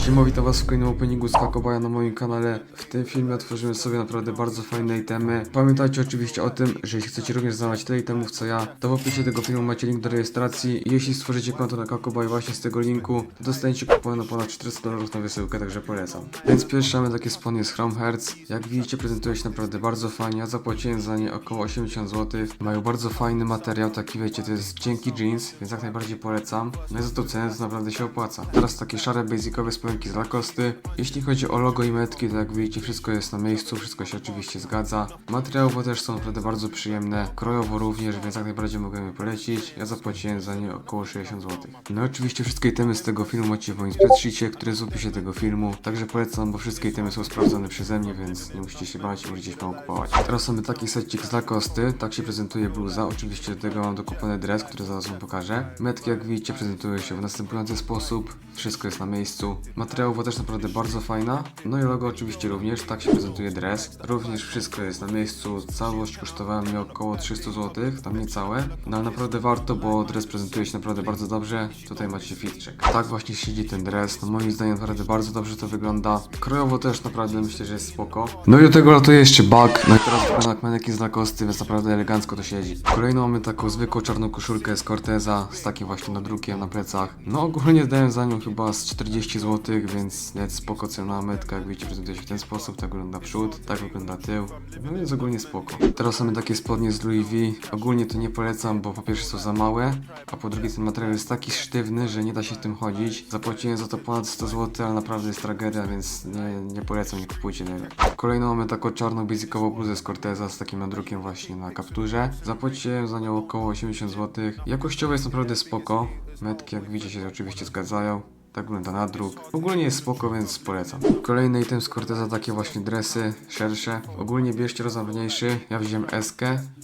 Siema, witam was w kolejnym openingu z Hakobaja na moim kanale. W tym filmie otworzymy sobie naprawdę bardzo fajne itemy. Pamiętajcie oczywiście o tym, że jeśli chcecie również znaleźć tyle itemów co ja, to w opisie tego filmu macie link do rejestracji jeśli stworzycie konto na Hakobaj właśnie z tego linku, to dostaniecie kupon na ponad 400 dolarów na wysyłkę, także polecam. Więc pierwsze mamy takie spodnie z Chrome Hearts. Jak widzicie prezentuje się naprawdę bardzo fajnie, ja zapłaciłem za nie około 80 zł. Mają bardzo fajny materiał, taki wiecie, to jest cienki jeans, więc jak najbardziej polecam. No i za tą cenę to naprawdę się opłaca. Teraz takie szare basicowe z Lacoste. Jeśli chodzi o logo i metki, to jak widzicie wszystko jest na miejscu, wszystko się oczywiście zgadza. Materiałowo też są naprawdę bardzo przyjemne, krojowo również, więc jak najbardziej mogę je polecić. Ja zapłaciłem za nie około 60 zł. No i oczywiście wszystkie itemy z tego filmu macie w moim spreadsheetie, który jest w opisie tego filmu. Także polecam, bo wszystkie itemy są sprawdzone przeze mnie, więc nie musicie się bać możecie śmiało kupować. Teraz mamy taki secik z Lacoste, tak się prezentuje bluza. Oczywiście do tego mam dokupany dres, który zaraz wam pokażę. Metki jak widzicie prezentują się w następujący sposób. Wszystko jest na miejscu. Materiałowo też naprawdę bardzo fajna. No i logo oczywiście również, tak się prezentuje dres. Również wszystko jest na miejscu. Całość kosztowała mnie około 300 zł, tam niecałe. No ale naprawdę warto, bo dres prezentuje się naprawdę bardzo dobrze. Tutaj macie filtrek. Tak właśnie siedzi ten dres. No moim zdaniem naprawdę bardzo dobrze to wygląda. Krojowo też naprawdę myślę, że jest spoko. No i do tego latuje jeszcze bag. No i teraz wygląda jak manekin z Lacoste, więc naprawdę elegancko to siedzi. Kolejną mamy taką zwykłą czarną koszulkę z Corteza, z takim właśnie nadrukiem na plecach. No ogólnie dałem za nią chyba z 40 zł, więc nawet spoko cena metka, jak widzicie prezentuje się w ten sposób, tak wygląda przód, tak wygląda tył, no więc ogólnie spoko. Teraz mamy takie spodnie z Louis V, ogólnie to nie polecam, bo po pierwsze są za małe, a po drugie ten materiał jest taki sztywny, że nie da się w tym chodzić. Zapłaciłem za to ponad 100 zł, ale naprawdę jest tragedia, więc nie, nie polecam, nie kupujcie tego. Kolejną mamy taką czarną basicową bluzę z Corteza z takim nadrukiem właśnie na kapturze. Zapłaciłem za nią około 80 zł. Jakościowo jest naprawdę spoko. Metki jak widzicie się oczywiście zgadzają. Tak wygląda nadruk. Ogólnie jest spoko, więc polecam. Kolejny item z Corteza takie właśnie dresy, szersze. Ogólnie bierzcie rozmiar mniejszy, ja wziąłem S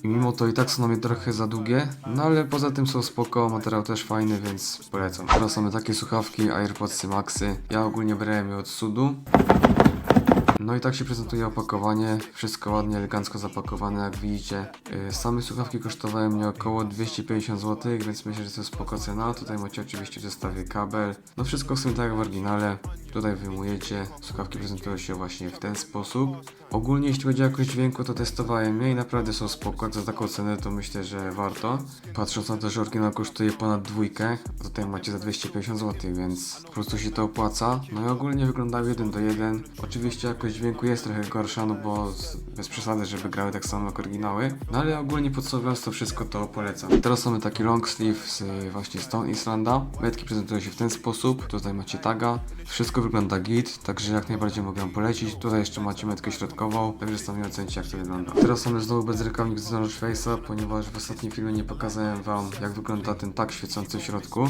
i mimo to i tak są na mnie trochę za długie. No ale poza tym są spoko, materiał też fajny, więc polecam. Teraz mamy takie słuchawki AirPodsy Maxy. Ja ogólnie brałem je od Sudu. No i tak się prezentuje opakowanie, wszystko ładnie, elegancko zapakowane jak widzicie. Yy, Same słuchawki kosztowały mnie około 250 zł, więc myślę, że to jest spoko cena. Tutaj macie oczywiście w zestawie kabel. No wszystko w sumie tak jak w oryginale. Tutaj wyjmujecie, słuchawki prezentują się właśnie w ten sposób. Ogólnie jeśli chodzi o jakość dźwięku, to testowałem je i naprawdę są spoko. Za taką cenę to myślę, że warto. Patrząc na to, że oryginał kosztuje ponad dwójkę, tutaj macie za 250 zł, więc po prostu się to opłaca. No i ogólnie wyglądały 1 do 1. Oczywiście jakość dźwięku jest trochę gorsza, no bo bez przesady, żeby grały tak samo jak oryginały. No ale ogólnie podsumowując to wszystko, to polecam. Teraz mamy taki long sleeve z właśnie Stone Islanda. Metki prezentują się w ten sposób. Tutaj macie taga. Wszystko wygląda git, także jak najbardziej mogę wam polecić. Tutaj jeszcze macie metkę środkową, także sami ocencie jak to wygląda. Teraz mamy znowu bezrękawnik z Knowledge Face'a, ponieważ w ostatnim filmie nie pokazałem wam jak wygląda ten tag świecący w środku.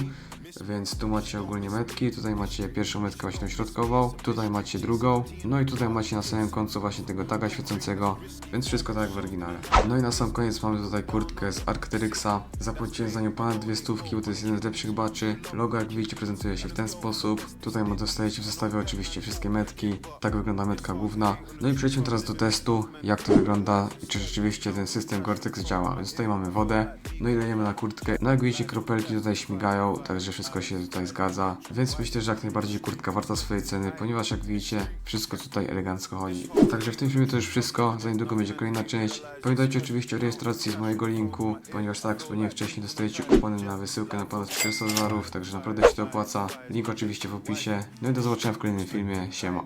Więc tu macie ogólnie metki, tutaj macie pierwszą metkę właśnie środkową, tutaj macie drugą, no i tutaj macie na samym końcu właśnie tego taga świecącego, więc wszystko tak jak w oryginale. No i na sam koniec mamy tutaj kurtkę z Arcteryxa, zapłaciłem za nią ponad dwie stówki, bo to jest jeden z lepszych baczy. Logo jak widzicie prezentuje się w ten sposób, tutaj dostajecie w zestawie oczywiście wszystkie metki, tak wygląda metka główna. No i przejdźmy teraz do testu, jak to wygląda i czy rzeczywiście ten system Gore-Tex działa. Więc tutaj mamy wodę, no i lejemy na kurtkę, no jak widzicie kropelki tutaj śmigają, także wszystko się tutaj zgadza, więc myślę, że jak najbardziej kurtka warta swojej ceny, ponieważ jak widzicie, wszystko tutaj elegancko chodzi. Także w tym filmie to już wszystko, za niedługo będzie kolejna część. Pamiętajcie oczywiście o rejestracji z mojego linku, ponieważ tak jak wspomniałem wcześniej, dostajecie kupony na wysyłkę na ponad 400 dolarów, także naprawdę się to opłaca. Link oczywiście w opisie. No i do zobaczenia w kolejnym filmie, siema.